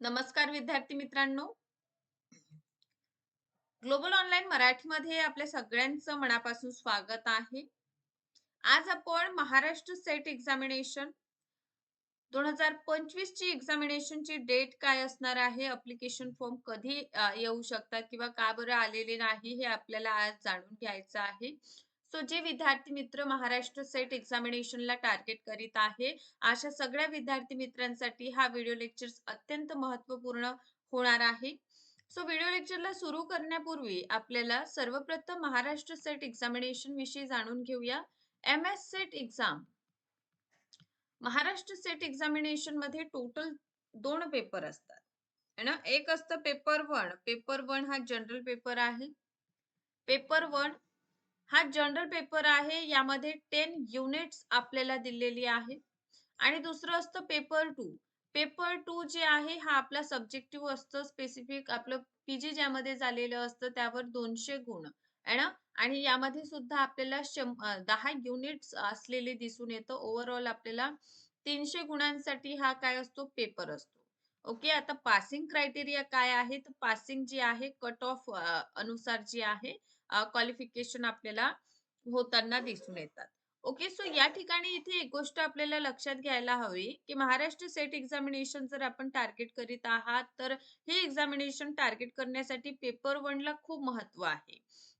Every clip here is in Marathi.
नमस्कार विद्यार्थी मित्रांनो. ग्लोबल ऑनलाईन मराठीमध्ये आपल्या सगळ्यांचं मनापासून स्वागत आहे. आज आपण महाराष्ट्र सेट एक्झामिनेशन दोन हजार पंचवीस ची एक्झामिनेशनची डेट काय असणार आहे? अप्लिकेशन फॉर्म कधी येऊ शकतात किंवा का बरं आलेले नाही हे आपल्याला आज जाणून घ्यायचं आहे. सो जे विद्यार्थी मित्र महाराष्ट्र सेट एक्झामिनेशनला टार्गेट करीत आहे अशा सगळ्या विद्यार्थी मित्रांसाठी हा व्हिडिओ लेक्चर अत्यंत महत्त्वपूर्ण होणार आहे. सो व्हिडिओ लेक्चरला सुरू करण्यापूर्वी आपल्याला सर्वप्रथम महाराष्ट्र सेट एक्झामिनेशन विषयी जाणून घेऊया. M S SET exam Maharashtra SET एक्झामिनेशनमध्ये total दोन पेपर असतात. है ना? एक असतं पेपर वन पेपर वन हा जनरल पेपर आहे. पेपर वन हा जनरल पेपर आहे यामध्ये टेन युनिट्स आपल्याला दिलेली आहे आणि दुसरं असतं पेपर टू पेपर टू जे आहे हा आपला सब्जेक्टिव्ह असतं स्पेसिफिक आपलं पीजी ज्यामध्ये झालेलं असतं त्यावर दोनशे गुण. आहे ना? आणि यामध्ये सुद्धा आपल्याला दहा युनिट्स असलेले दिसून येतं. ओव्हरऑल आपल्याला तीनशे गुणांसाठी हा काय असतो? पेपर असतो. ओके आता पासिंग क्रायटेरिया काय आहे? तर पासिंग जी आहे कट ऑफ अनुसार जी आहे क्वालिफिकेशन आपल्याला होताना दिसून येतात. ओके सो या ठिकाणी इथे एक गोष्ट आपल्याला लक्षात घ्यायला हवी की महाराष्ट्र सेट एक्झामिनेशन जर आपण टार्गेट करीत आहात तर हे एक्झामिनेशन टार्गेट करण्यासाठी पेपर ला खूप महत्त्व आहे.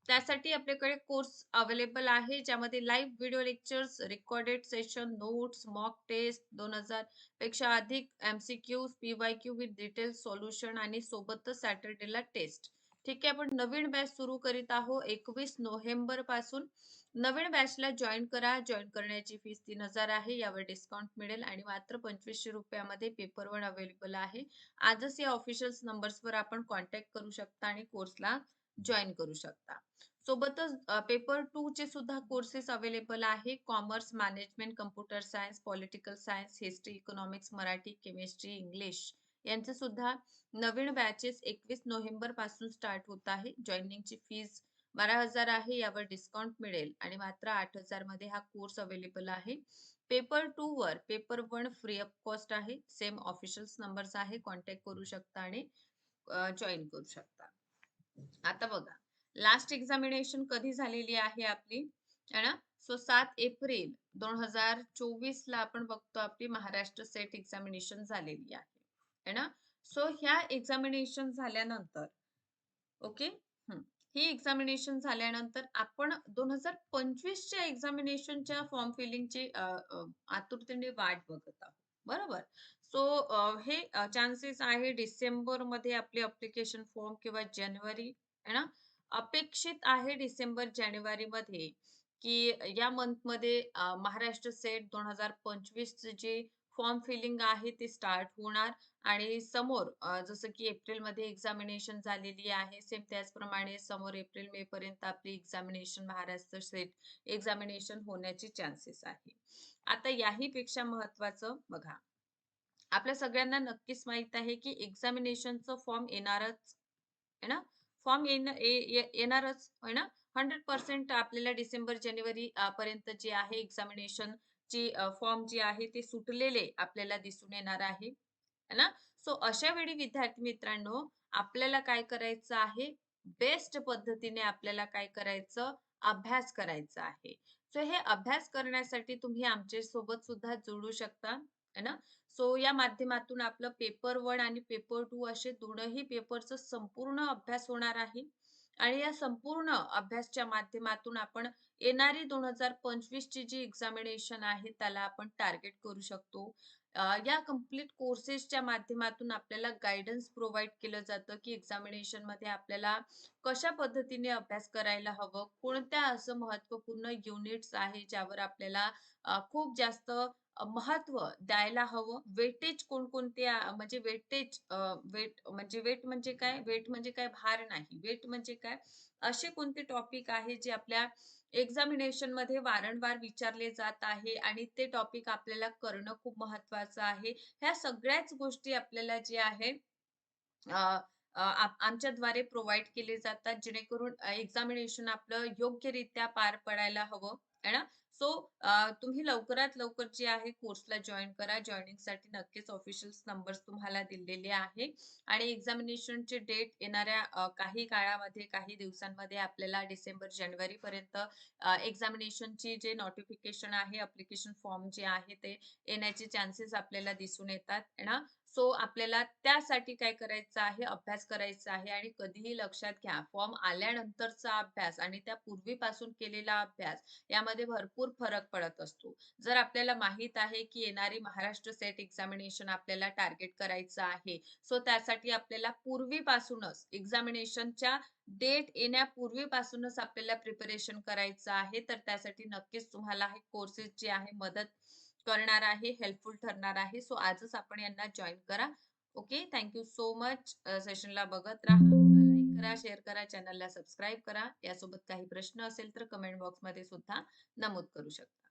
त्यासाठी आपल्याकडे कोर्स अवेलेबल आहे ज्यामध्ये live video lectures recorded session notes mock test दोन हजारपेक्षा अधिक MCQ PY Q with detail solution आणि सोबतच सॅटर्डेला टेस्ट ठीक आहे आपण नवीन बॅच सुरू करीत आहोत. एकवीस नोव्हेंबरपासून नवीन बॅचला जॉईन करा. जॉईन करण्याची फीस तीन हजार आहे. यावर डिस्काउंट मिळेल आणि मात्र पंचवीसशे रुपयामध्ये पेपर वन अवेलेबल आहे. आजच या ऑफिशियल नंबर्सवर आपण कॉन्टॅक्ट करू शकता आणि कोर्सला जॉईन करू शकता. सोबतच पेपर टू चे सुद्धा कोर्सेस अवेलेबल आहे. Commerce management computer science political science history economics Marathi chemistry English यांचे सुद्धा नवीन बॅचेस एकवीस नोव्हेंबरपासून स्टार्ट होत आहे. जॉईनिंगची फीज बारा हजार आहे. यावर डिस्काउंट मिळेल. आणि मात्र आठ हजारमध्ये हा कोर्स अवेलेबल आहे. पेपर टू वर paper one free of cost आहे. सेम ऑफिशियल नंबर्स आहे. कॉन्टॅक्ट करू शकता आणि जॉईन करू शकता. आता बघा. लास्ट एक्झामिनेशन कधी झालेली आहे आपली? है ना? सो सात एप्रिल दोन हजार चोवीस ला आपण बघतो आपली महाराष्ट्र सेट एक्झामिनेशन झालेली आहे. है ना? सो ह्या एक्झामिनेशन झाल्यानंतर ओके ही. एक्झामिनेशन झाल्यानंतर आपण दोन हजार पंचवीसच्या एक्झामिनेशनच्या फॉर्म फिलिंगची आतुरतेने वाट बघत आहोत. बरोबर. सो हे चान्सेस आहे डिसेंबरमध्ये आपले अप्लिकेशन फॉर्म किंवा जानेवारी है ना? अपेक्षित आहे डिसेंबर जानेवारी मध्ये की या मंथमध्ये महाराष्ट्र सेट दोन हजार पंचवीस जे फॉर्म फिलिंग आहे ते स्टार्ट होणार आणि समोर जसं की एप्रिलमध्ये एक्झामिनेशन झालेली आहे सेम त्याचप्रमाणे समोर एप्रिल मे पर्यंत आपली एक्झामिनेशन महाराष्ट्र सेट एक्झामिनेशन होण्याची चान्सेस आहे. आता याही पेक्षा महत्वाचं बघा. आपल्या सगळ्यांना नक्कीच माहीत आहे की एक्झामिनेशनचं फॉर्म येणारच आहे ना? फॉर्म येणारच आहे ना? हंड्रेड पर्सेंट आपल्याला डिसेंबर जानेवारी पर्यंत जे आहे एक्झामिनेशन ची फॉर्म जे आहे ते सुटलेले आपल्याला दिसून येणार आहे. ना? सो अशा वेळी विद्यार्थी मित्रांनो आपल्याला काय करायचं आहे? बेस्ट पद्धतीने आपल्याला काय करायचं? अभ्यास करायचा आहे. सो हे अभ्यास करण्यासाठी तुम्ही आमच्यासोबत सुद्धा जोडू शकता. है ना? सो या माध्यमातून आपलं पेपर वन आणि पेपर टू असे दोनही पेपरचं संपूर्ण अभ्यास होणार आहे. आणि या संपूर्ण अभ्यासच्या माध्यमातून आपण येणारी दोन हजार पंचवीस ची जी एक्झामिनेशन आहे त्याला आपण टार्गेट करू शकतो. या कंप्लीट कोर्सेसच्या माध्यमातून आपल्याला गायडन्स प्रोव्हाइड केलं जातं की एक्झामिनेशनमध्ये आपल्याला कशा पद्धतीने अभ्यास करायला हवं कोणत्या असं महत्त्वपूर्ण युनिट्स आहे ज्यावर आपल्याला खूप जास्त महत्त्व द्यायला हवं. वेटेज कोणकोणते म्हणजे वेटेज वेट म्हणजे वेट म्हणजे काय? वेट म्हणजे काय? भार नाही. वेट म्हणजे काय? असे कोणते टॉपिक आहे जे आपल्या एक्झामिनेशनमध्ये वारंवार विचारले जात आहे आणि ते टॉपिक आपल्याला करणं खूप महत्वाचं आहे. ह्या सगळ्याच गोष्टी आपल्याला जे आहे आमच्याद्वारे प्रोव्हाइड केले जातात जेणेकरून एक्झामिनेशन आपलं योग्यरित्या पार पडायला हवं. है ना? सो तुम्ही लवकरात लवकर जे आहे कोर्सला जॉईन करा. जॉइनिंगसाठी नक्कीच ऑफिशियल नंबर्स तुम्हाला दिलेले आहे आणि एक्झामिनेशनचे डेट येणाऱ्या काही काळामध्ये, काही दिवसांमध्ये आपल्याला डिसेंबर, जानेवारी पर्यंत एक्झामिनेशनची जे नोटिफिकेशन आहे, अप्लिकेशन फॉर्म जे आहे ते येण्याचे चान्सेस आपल्याला दिसून येतात ना. सो आपल्याला त्यासाठी काय करायचं आहे, अभ्यास करायचा आहे आणि कधीही लक्षात घ्या, फॉर्म आल्यानंतरचा अभ्यास आणि त्या पूर्वीपासून केलेला अभ्यास यामध्ये भरपूर फरक पडत असतो. जर आपल्याला माहीत आहे, की येणारी महाराष्ट्र सेट एक्झामिनेशन आपल्याला टार्गेट करायचं आहे, सो त्यासाठी आपल्याला पूर्वीपासूनच एक्झामिनेशनच्या डेट येण्यापूर्वीपासूनच आपल्याला प्रिपरेशन करायचं आहे. तर त्यासाठी नक्कीच तुम्हाला हे कोर्सेस जे आहे मदत करणार आहे, हेल्पफुल ठरणार आहे. सो आजच आपण यांना जॉईन करा. Okay. Thank you so much. सेशनला बघत राहा. लाईक करा, शेअर करा, चॅनलला सबस्क्राईब करा. यासोबत काही प्रश्न असेल तर कमेंट बॉक्समध्ये सुद्धा नमूद करू शकता.